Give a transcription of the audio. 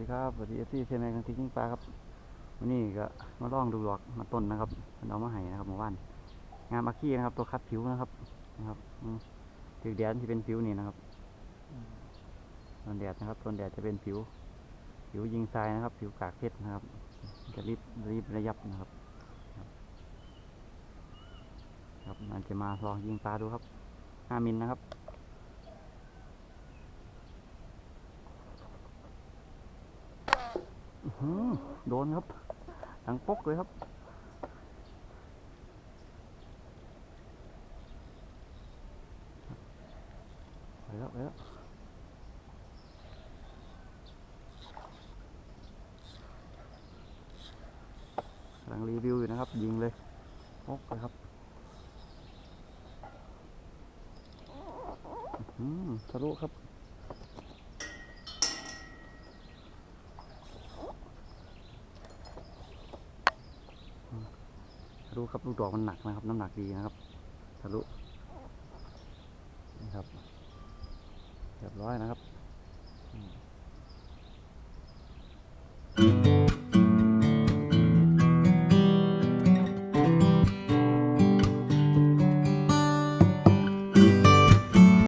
ดีครับสวัสดีเอฟซีเชนแมนกันทิ้งปลาครับวันนี้ก็มาลองดูดอกมาต้นนะครับมันเอามาให้นะครับเมื่อวานงามอาคีนะครับ ตัวคัดผิวนะครับนะครับอืมถือแดดที่เป็นผิวนี่นะครับตอนแดดนะครับตอนแดดจะเป็นผิว ผิวยิงทรายนะครับ ผิวกากเพชรนะครับ จะรีบรีบระยับนะครับ ครับมันจะมาลองยิงปลาดูครับห้ามิลนะครับ อื้อหือ โดนครับดังปกเลยครับไปแล้วไปแล้วกำลังรีวิวอยู่นะครับ ยิงเลยปกเลยครับอื้อหือทะลุครับ รู้ครับลูกดอกมันหนักนะครับ น้ำหนักดีนะครับทะลุนะครับเรียบร้อยนะครับ Thank you.